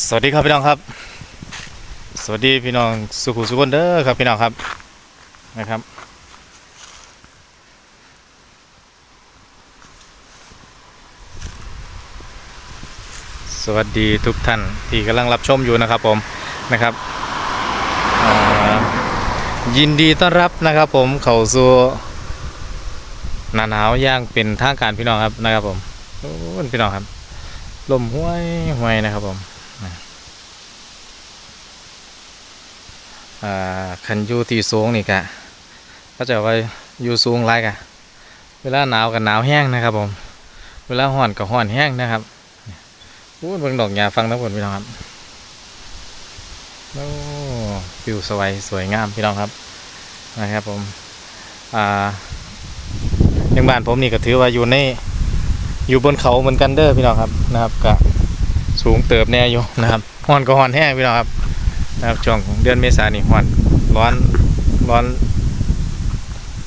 สวัสดีครับพี่น้องครับ สวัสดีพี่น้องสุขุสุขนเด้อครับพี่น้องครับนะครับ สวัสดีทุกท่านที่กำลังรับชมอยู่นะครับผมนะครับยินดีต้อนรับนะครับผมเข้าสู่หนาหนาวย่างเป็นทางการพี่น้องครับนะครับผมโอ้พี่น้องครับลมห้วยห้วยนะครับผม อ่าคันยูที่สูงนี่กะก็จะว่าอยู่สูงไรกะ เวลาหนาวกับหนาวแห้งนะครับผม เวลาห้อนกับห้อนแห้งนะครับพูดเบิ่งดอกหญ้าฟังทั้งหมพี่น้องครับโอ้วิวสวยสวยงามพี่น้องครับนะครับผมอ่าอย่างบ้านผมนี่ก็ถือว่าอยู่ในอยู่บนเขาเหมือนกันเด้อพี่น้องครับนะครับกะ สูงเติบแน่อยู่นะครับห้อนก็ห้อนแห้งพี่น้องครับนะครับช่วงเดือนเมษายนนี่ร้อนร้อนร้อน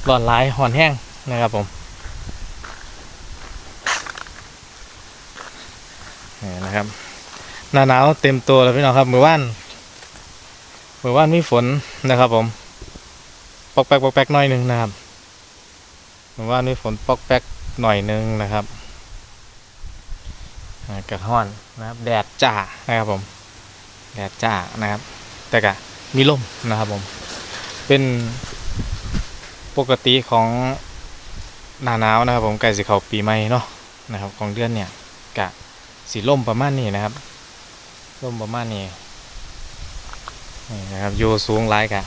ร้อนร้ายร้อนแห้งนะครับผมนี่นะครับหน้าหนาวเต็มตัวแล้วพี่น้องครับมือว่านมือว่านมีฝนนะครับ ผมปอกแป๊กปอกแป๊กหน่อยหนึ่งนะครับมือว่านมีฝนปอกแป๊กหน่อยหนึ่งนะครับ กระห้อนนะครับแดดจ้านะครับผมแดดจ้านะครับ แต่ก็มีลมนะครับผม เป็นปกติของหน้าหนาวนะครับ ผมใกล้สิเข้าปีใหม่เนาะนะครับ ของเดือนเนี่ยกะสีลมประมาณนี้นะครับลมประมาณนี้นี่นะครับอยู่สูงหลายกะ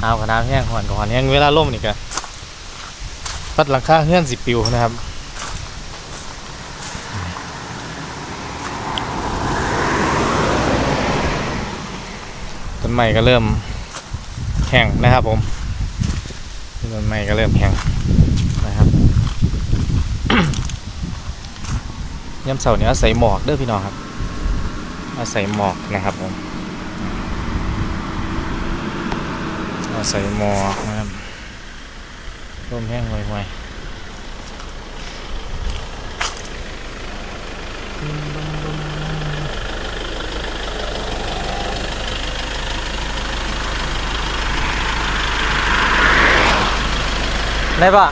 หนาวกับหนาวแห้งหอนกับหอนแห้งเวลาลมนี่กะพัดหลังคาเฮือนสิปิวนะครับ ต้นไม้ก็เริ่มแห้งนะครับผมต้นไม้ก็เริ่มแห้งนะครับย่ำเสาร์นี้อาศัยหมอกเด้อพี่น้องครับ อาศัยหมอกนะครับผมอาศัยหมอกนะครับร่มแห้งไวๆ ได้ปะ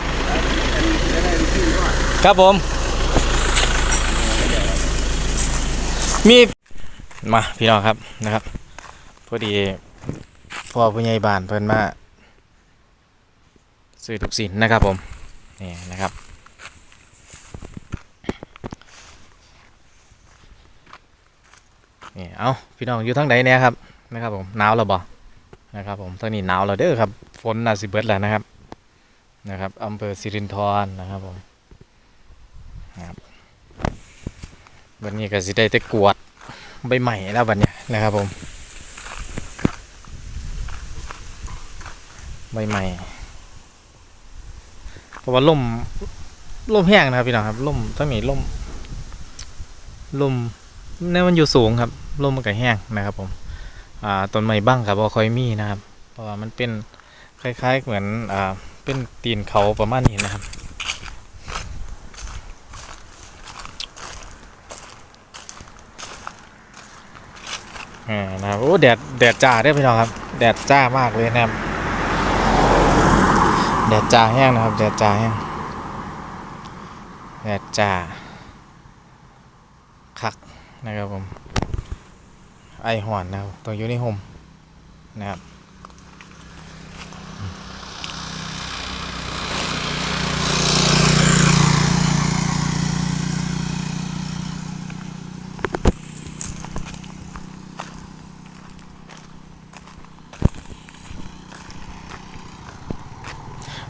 ครับผม มีมาพี่น้องครับนะครับพอดีพ่อผู้ใหญ่บ้านเพิ่นมาซื้อทุกสินนะครับผมนี่นะครับนี่เอาพี่น้องอยู่ทางใดเนี่ยครับนะครับผมหนาวแล้วบ่นะครับผมทางนี้หนาวแล้วเด้อครับฝนน่าสิเบิดแล้วนะครับ นะครับอำเภอสิรินธรนะครับผมครับวันนี้ก็สิได้แต่กวดใบใหม่แล้ววันเนี้ยนะครับผมใบใหม่เพราะว่าล่มล่มแห้งนะครับพี่น้องครับล่มทั้งนี้ล่มล่มเนี่ยมันอยู่สูงครับล่มมันก็แห้งนะครับผมอ่าต้นไม้บ้างครับบ่ค่อยมีนะครับ เพราะว่ามันเป็นคล้ายๆเหมือนอ่า เป็นตีนเขาประมาณนี้นะครับ อ่านะครับโอ้แดดแดดจ้าได้พี่น้องครับ แดดจ้ามากเลยนะครับ แดดจ้าแห้งนะครับ แดดจ้าแห้งแดดจ้าคักนะครับผมไอหอนนะครับตัวอยู่ในห่มนะครับ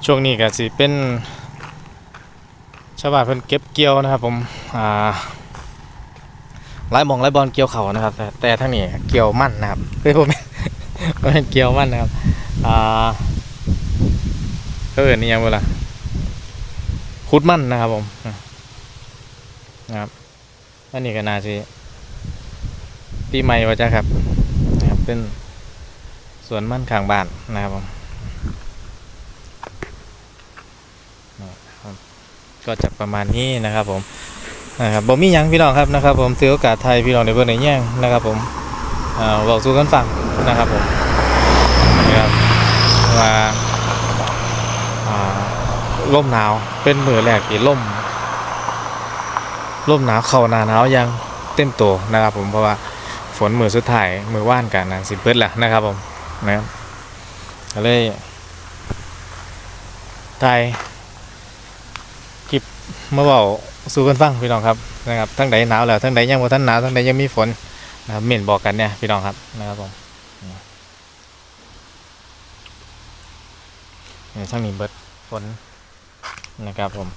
ช่วงนี้ก็สิเป็นชาวบ้านเพิ่นเก็บเกี่ยวนะครับผมอ่าไล่มองไล่บอลเกี่ยวเขานะครับแต่แต่ทั้งนี้เกี่ยวมั่นนะครับเฮ้ยผมไม่เป็นเกี่ยวมั่นนะครับอ่าเขาเอินนี่ยังเวลาคุดมั่นนะครับผมนะครับอันนี้ก็น่าสิปีใหม่ว่าจะครับนะครับเป็นสวนมั่นข้างบ้านนะครับผม ก็จะประมาณนี้นะครับผมนะครับบ่มียังพี่น้องครับนะครับ ผมถือโอกาสไทยพี่น้องในเบอร์ในแย่งนะครับ ผมอ่าบอกสู่กันฟังนะครับผมนะครับว่าอ่มหนาวเป็นมือแรกที่ลมลมหนาวเข้าหนาหนาวยังเต็มตัวนะครับ ผมเพราะว่าฝนมือสุดท้ายมือว่านกันนะสิเบิดแหละนะครับ ผมนะครับก็เลยไทย มาเบาสู่กันฟังพี่น้องครับนะครับทั้งใดหนาวแล้วทั้งใดยังบ่ทันหนาวทั้งใดยังมีฝนนะครับเม่นบอกกันเนี่ยพี่น้องครับนะครับผมนี่ทั้งนี้เบิดฝนนะครับผม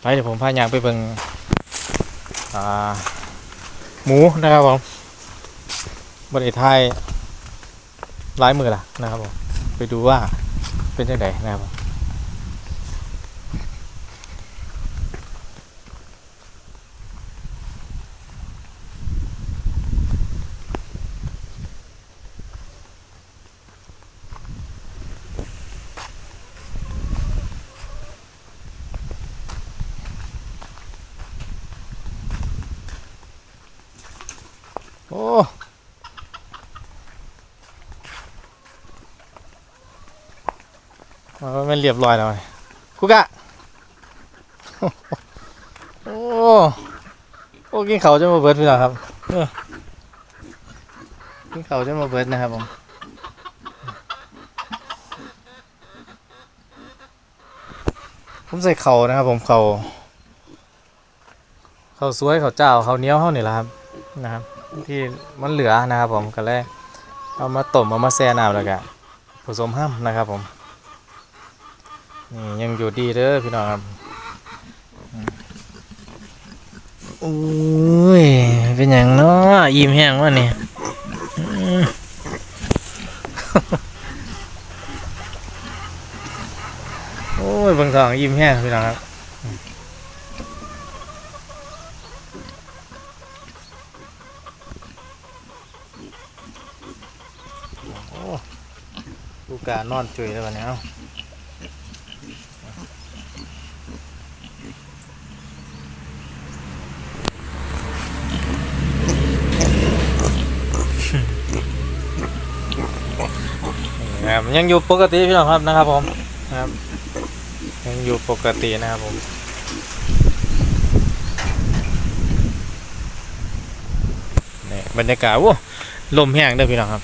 ไปเดี๋ยวผมพายางไปเบิ่งหมูนะครับผมบริไทยร้ายมือล่ะนะครับผมไปดูว่าเป็นจังไดนะครับ โอ้มันเรียบร้อยแล้วนี่คุกะ โอ้โอ้กินเขาจะมาเบิดพี่น้องครับกินเขาจะมาเบิดนะครับผมผมใส่เขานะครับ ผมเขาเขาสวยเขาเจ้าเขาเนี้ยวเขาเนี่แหละครับนะครับ ที่มันเหลือนะครับผมก็เลยเอามาต้มเอามาแช่น้ำแล้วก็ผสมห้ำนะครับผมนี่ยังอยู่ดีเด้อพี่น้องครับโอ้ยเป็นอย่างเนาะยิ้มแห้งวะนี่โอ้ยเบางทองยิ้มแห้งพี่น้องครับ โอ้านอนจุยแล้ววันนี้เอ้านะครับยังอยู่ปกติพี่น้องครับนะครับผมนะครับ ยังอยู่ปกตินะครับผมนี่บรรยากาศโอ้ลมแห้งเด้อพี่น้องครับ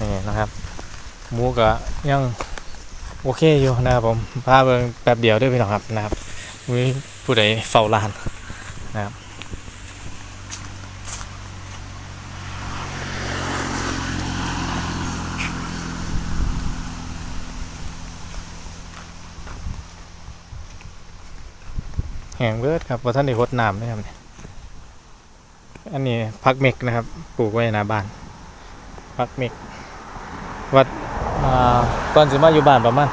นี่นะครับ หมูก็ยังโอเคอยู่นะครับผมพาเบิ่งแป๊บเดียวด้วยพี่น้องครับนะครับมีผู้ใดเฝ้าร้านนะครับแห้งเบิดครับว่าท่านได้รดน้ำนะครับเนี่ยอันนี้พักเมกนะครับ ปลูกไว้หน้าบ้านพักเมกวัด ก่อนสิมาอยู่บ้านประมาณ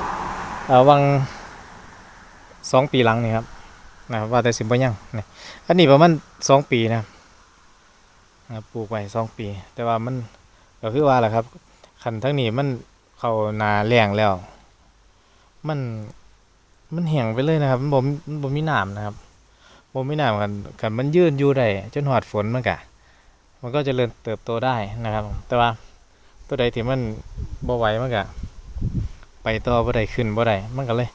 วังสองปีหลังนี่ครับนะว่าแต่สิบ่ยังนี่อันนี้ประมาณสองปีนะปลูกไว้สองปี แต่ว่ามันก็คือว่าแหละครับขันทั้งนี้มันเข้านาแรงแล้ว มันมันแห้งไปเลยนะครับ มันบ่มมันบ่มีน้ำนะครับบ่มีน้ำกันกันมันยืนอยู่ได้จนหอดฝนมันกะมันก็จเจริญเติบโตได้นะครับ แต่ว่า ตัวใดที่มันบ่ไหวมันก็ไปต่อบ่ได้ขึ้นบ่ได้มันก็เลย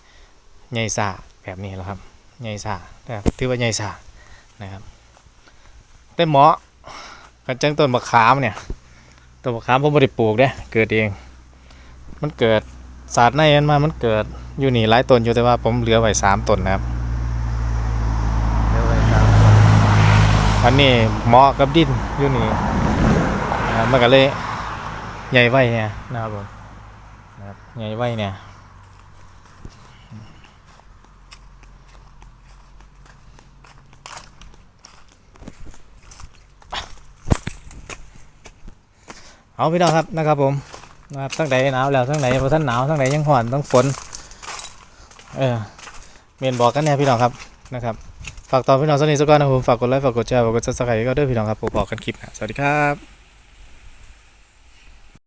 ใหญ่ซ่าแบบนี้แหละครับใหญ่ซ่านะถือว่าใหญ่ซ่านะครับแต่หมาะกันจังต้นมะขามเนี่ยต้นมะขามผมบ่ได้ปลูกเด้เกิดเอง มันเกิดศาสตร์ในมันมามันเกิดอยู่นี่หลายต้นอยู่แต่ว่าผมเหลือไว้สามต้นนะครับเหลือไว้สามต้นอันนี้เหมาะกับดินอยู่นี่นะครับมันก็เลย ใหญ่ไว้เนี่ยนะครับผมนะครับใหญ่ไว้เนี่ยเอาพี่น้องครับนะครับผมนะครับทั้งใดหนาวแล้วทั้งใดพอท่านหนาวทั้งใดยังห่อนต้องฝนเออเมียนบอกกันแน่พี่น้องครับนะครับฝากตอนพี่น้องสนิทสักก่อนนะผมฝากกดไลค์ฝากกดแชร์ฝากกดซับสไครต์ก็ด้วยพี่น้องครับผมบอกกันคลิปนะสวัสดีครับ